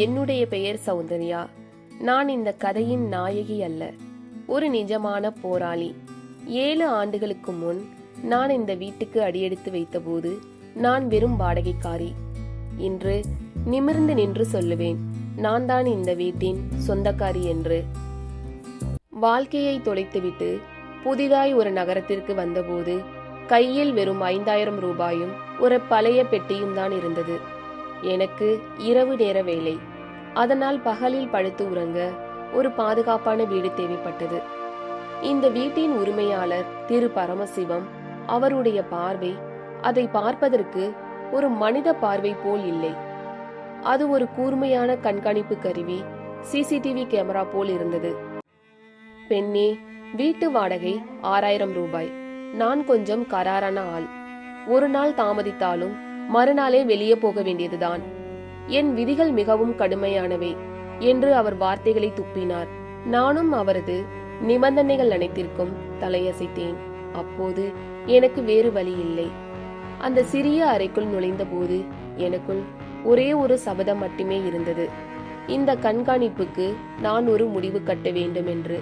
என்னுடைய பெயர் சௌந்தர்யா. நான் இந்த கதையின் நாயகி அல்ல ஒரு நிஜமான போராளி. ஏழு ஆண்டுகளுக்கு முன் நான் இந்த வீட்டுக்கு அடியெடுத்து வைத்தபோது நான் வெறும் வாடகைக்காரி. இன்று நிமிர்ந்து நின்று சொல்லுவேன் நான் தான் இந்த வீட்டின் சொந்தக்காரி என்று. வாழ்க்கையை தொலைத்துவிட்டு புதிதாய் ஒரு நகரத்திற்கு வந்தபோது கையில் வெறும் ஐந்தாயிரம் ரூபாயும் ஒரு பழைய பெட்டியும் தான் இருந்தது. எனக்கு இரவு நேர வேலை. அதனால் பகலில் படுத்து உறங்க ஒரு பாதுகாப்பான வீடு தேவைப்பட்டது. இந்த வீட்டின் உரிமையாளர் திரு பரமசிவம் அவருடைய பார்வை அதை பார்ப்பதற்கு ஒரு மனித பார்வை போல் இல்லை. அது ஒரு கூர்மையான கண்காணிப்பு கருவி சிசிடிவி கேமரா போல் இருந்தது. பெண்ணே வீட்டு வாடகை ஆறாயிரம் ரூபாய். நான் கொஞ்சம் கராரான ஆள். ஒரு நாள் தாமதித்தாலும் மறுநாளே வெளியே போக வேண்டியதுதான். என் விதிகள் மிகவும் கடுமையானவை என்று அவர் வார்த்தைகளை துப்பினார். நானும் அவரது நிபந்தனைகள் அனைத்திற்கும் தலையசைத்தேன். அப்போது எனக்கு வேறு வழி இல்லை அந்த சிறிய அறைக்குள் நுழைந்தபோது எனக்குள் ஒரே ஒரு சபதம் மட்டுமே இருந்தது. இந்த கண்காணிப்புக்கு நான் ஒரு முடிவு கட்ட வேண்டும் என்று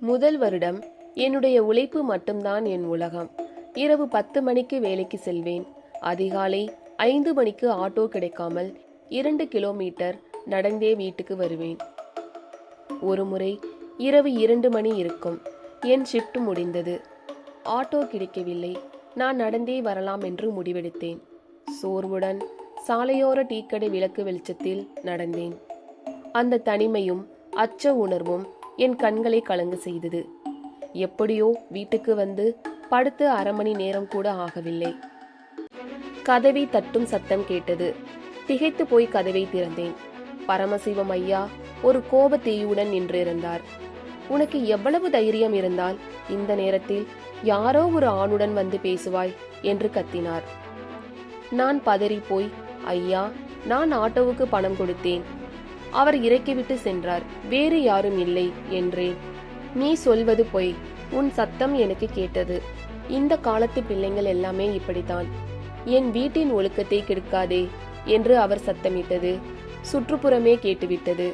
முதல் வருடம் என்னுடைய உழைப்பு மட்டும்தான் என் உலகம். இரவு பத்து மணிக்கு வேலைக்கு செல்வேன். அதிகாலை ஐந்து மணிக்கு ஆட்டோ கிடைக்காமல் இரண்டு கிலோமீட்டர் நடந்தே வீட்டுக்கு வருவேன். ஒரு முறை இரவு இரண்டு மணி இருக்கும். என் ஷிஃப்ட் முடிந்தது. ஆட்டோ கிடைக்கவில்லை. நான் நடந்தே வரலாம் என்று முடிவெடுத்தேன். சோர்வுடன் சாலையோர டீக்கடை விளக்கு வெளிச்சத்தில் நடந்தேன். அந்த தனிமையும் அச்ச உணர்வும் என் கண்களை கலங்க செய்தது. எப்படியோ வீட்டுக்கு வந்து படுத்து அரை மணி நேரம் கூட ஆகவில்லை. கதவை தட்டும் சத்தம் கேட்டது. திகைத்து போய் கதவை திறந்தேன். பரமசிவம் ஐயா ஒரு கோப தீயுடன் நின்றிருந்தார். உனக்கு எவ்வளவு தைரியம் இருந்தால் இந்த நேரத்தில் யாரோ ஒரு ஆணுடன் வந்து பேசுவாய் என்று கத்தினார். நான் பதறி போய் ஐயா நான் ஆட்டோவுக்கு பணம் கொடுத்தேன். அவர் இறக்கிவிட்டு சென்றார். வேறு யாரும் இல்லை என்றேன். நீ சொல்வது பொய். உன் சத்தம் எனக்கு கேட்டது. இந்த காலத்து பிள்ளைங்கள் எல்லாமே இப்படித்தான். என் வீட்டின் ஒழுக்கத்தை கெடுக்காதே என்று அவர் சத்தமிட்டது. சுற்றுப்புறமே கேட்டுவிட்டது.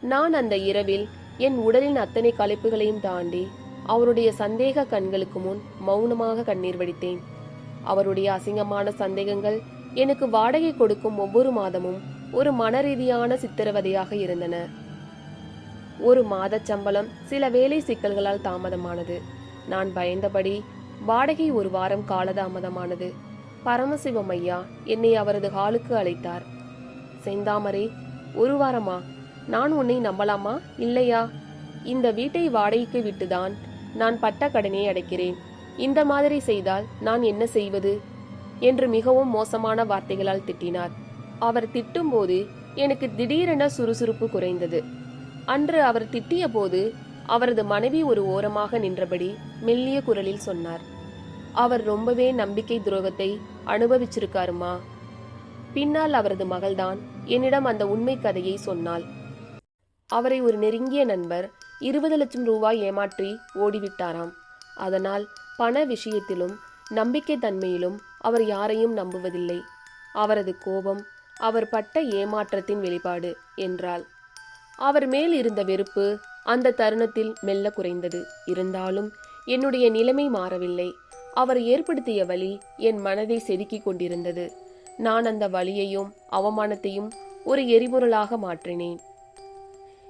நான் அந்த இரவில் என் உடலின் அத்தனை களைப்புகளையும் தாண்டி அவருடைய சந்தேக கண்களுக்கு முன் மௌனமாக கண்ணீர் வடித்தேன். அவருடைய அசிங்கமான சந்தேகங்கள் எனக்கு வாடகை கொடுக்கும் ஒவ்வொரு மாதமும் ஒரு மனரீதியான சித்திரவதையாக இருந்தன. ஒரு மாதச் சம்பளம் சில வேலை சிக்கல்களால் தாமதமானது. நான் பயந்தபடி வாடகை ஒரு வாரம் காலதாமதமானது. பரமசிவம் ஐயா என்னை அவரது ஹாலுக்கு அழைத்தார். செந்தாமரை ஒரு வாரமா? நான் உன்னை நம்பலாமா? இல்லையா? இந்த வீட்டை வாடகைக்கு விட்டுதான் நான் பட்ட கடனை அடைக்கிறேன். இந்த மாதிரி செய்தால் நான் என்ன செய்வது? என்று மிகவும் மோசமான வார்த்தைகளால் திட்டினார். அவர் திட்டும்போது எனக்கு திடீரென சுறுசுறுப்பு குறைந்தது. அன்று அவர் திட்டிய போது அவரது மனைவி ஒரு ஓரமாக நின்றபடி மெல்லிய குரலில் சொன்னார். அவர் ரொம்பவே நம்பிக்கை துரோகத்தை அனுபவிச்சிருக்காருமா? பின்னால் அவரது மகள்தான் என்னிடம் அந்த உண்மை கதையை சொன்னாள். அவரை ஒரு நெருங்கிய நண்பர் இருபது லட்சம் ரூபாய் ஏமாற்றி ஓடிவிட்டாராம். அதனால் பண விஷயத்திலும் நம்பிக்கை தன்மையிலும் அவர் யாரையும் நம்புவதில்லை. அவரது கோபம் அவர் பட்ட ஏமாற்றத்தின் வெளிப்பாடு என்றாள். அவர் மேல் இருந்த வெறுப்பு அந்த தருணத்தில் மெல்ல குறைந்தது. இருந்தாலும் என்னுடைய நிலைமை மாறவில்லை. அவர் ஏற்படுத்திய வழி என் மனதை செதுக்கிக் கொண்டிருந்தது. நான் அந்த வழியையும் அவமானத்தையும் ஒரு எரிபொருளாக மாற்றினேன்.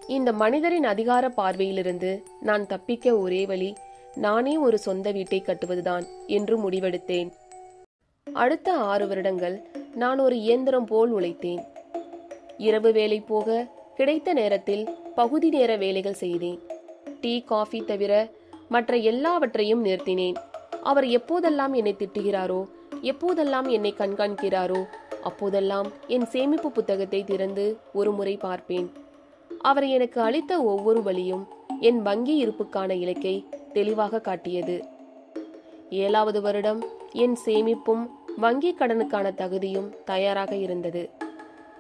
இந்த மனிதரின் அதிகார பார்வையிலிருந்து நான் தப்பிக்க ஒரே வழி நானே ஒரு சொந்த வீட்டை கட்டுவதுதான் என்று முடிவெடுத்தேன். அடுத்த ஆறு வருடங்கள் நான் ஒரு இயந்திரம் போல் உழைத்தேன். இரவு வேலை போக கிடைத்த நேரத்தில் பகுதி நேர வேலைகள் செய்தேன். டீ காஃபி தவிர மற்ற எல்லாவற்றையும் நிறுத்தினேன். அவர் எப்போதெல்லாம் என்னை திட்டுகிறாரோ எப்போதெல்லாம் என்னை கண்காணிக்கிறாரோ அப்போதெல்லாம் என் சேமிப்பு புத்தகத்தை திறந்து ஒரு முறை பார்ப்பேன். அவர் எனக்கு அளித்த ஒவ்வொரு வழியும் என் வங்கி இருப்புக்கான இலக்கை தெளிவாக காட்டியது. ஏழாவது வருடம் என் சேமிப்பும் வங்கி கடனுக்கான தகுதியும் தயாராக இருந்தது.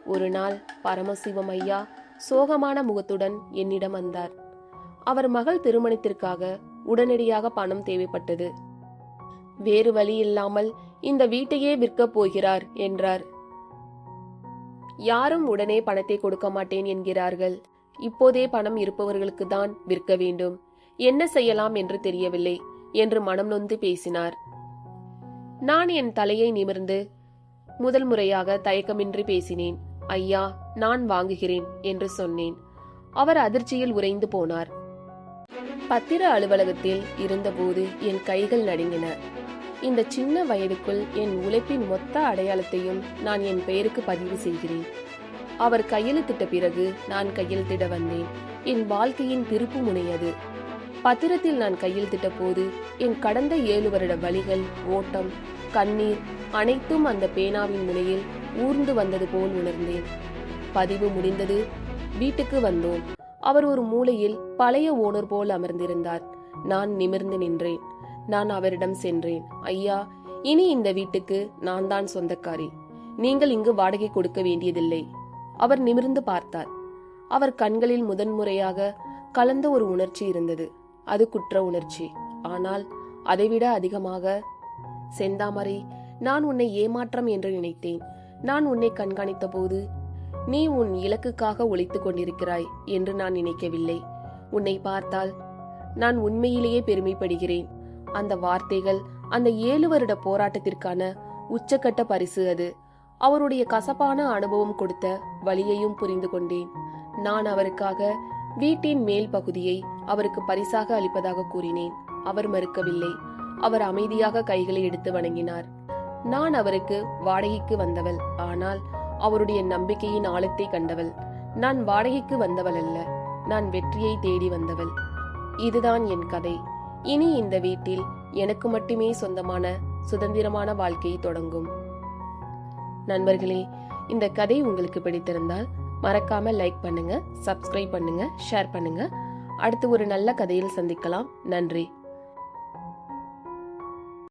ஒரு நாள் பரமசிவம் ஐயா சோகமான முகத்துடன் என்னிடம் வந்தார். அவர் மகள் திருமணத்திற்காக உடனடியாக பணம் தேவைப்பட்டது. வேறு வழி இல்லாமல் இந்த வீட்டையே விற்கப் போகிறார் என்றார். யாரும் உடனே பணத்தை கொடுக்க மாட்டேன் என்கிறார்கள். இப்போதே பணம் இருப்பவர்களுக்கு தான் விற்க வேண்டும். என்ன செய்யலாம் என்று தெரியவில்லை என்று மனம் நொந்து பேசினார். நான் என் தலையை நிமிர்ந்து முதல் முறையாக தயக்கமின்றி பேசினேன். ஐயா நான் வாங்குகிறேன் என்று சொன்னேன். அவர் அதிர்ச்சியில் உறைந்து போனார். பத்திர அலுவலகத்தில் இருந்தபோது என் கைகள் நடுங்கின. இந்த சின்ன வயதுக்குள் என் உழைப்பின் மொத்த அடையாளத்தையும் நான் என் பெயருக்கு பதிவு செய்கிறேன். அவர் கையெழுத்திட்ட பிறகு நான் கையெழுத்திட வந்தேன். என் வாழ்க்கையின் திருப்பு முனையது பத்திரத்தில் நான் கையெழுத்திட்ட போது என் கடந்த ஏழு வருட வழிகள் ஓட்டம் கண்ணீர் அனைத்தும் அந்த பேனாவின் முனையில் ஊர்ந்து வந்தது போல் உணர்ந்தேன். பதிவு முடிந்தது வீட்டுக்கு வந்தோம். அவர் ஒரு மூலையில் பழைய ஓனர் போல் அமர்ந்திருந்தார். நான் நிமிர்ந்து நின்றேன். நான் அவரிடம் சென்றேன். ஐயா இனி இந்த வீட்டுக்கு நான் தான் சொந்தக்காரி. நீங்கள் இங்கு வாடகை கொடுக்க வேண்டியதில்லை. அவர் நிமிர்ந்து பார்த்தார். அவர் கண்களில் முதன்முறையாக கலந்த ஒரு உணர்ச்சி இருந்தது. அது குற்ற உணர்ச்சி. ஆனால் அதைவிட அதிகமாக செந்தாமரை நான் உன்னை ஏமாற்றம் என்று நினைத்தேன். நான் உன்னை கண்காணித்த போது நீ உன் இலக்குக்காக ஒழித்துக் கொண்டிருக்கிறாய் என்று நான் நினைக்கவில்லை. உன்னை பார்த்தால் நான் உண்மையிலேயே பெருமைப்படுகிறேன். அந்த வார்த்தைகள் அந்த ஏழு வருட போராட்டத்திற்கான உச்சக்கட்ட பரிசு அது. அவருடைய கசப்பான அனுபவம் கொடுத்த வழியையும் புரிந்து கொண்டேன். நான் அவருக்காக வீட்டின் மேல் பகுதியை அவருக்கு பரிசாக அளிப்பதாக கூறினேன். அவர் மறுக்கவில்லை. அவர் அமைதியாக கைகளை எடுத்து வணங்கினார். நான் அவருக்கு வாடகைக்கு வந்தவள் ஆனால் அவருடைய நம்பிக்கையின் ஆழத்தை கண்டவள். நான் வாடகைக்கு வந்தவள் அல்ல நான் வெற்றியை தேடி வந்தவள். இதுதான் என் கதை. இனி இந்த வீட்டில் எனக்கு மட்டுமே சொந்தமான சுதந்திரமான வாழ்க்கை தொடங்கும். நண்பர்களே இந்த கதை உங்களுக்கு பிடித்திருந்தால் மறக்காம லைக் பண்ணுங்க சப்ஸ்கிரைப் பண்ணுங்க ஷேர் பண்ணுங்க. அடுத்து ஒரு நல்ல கதையில் சந்திக்கலாம். நன்றி.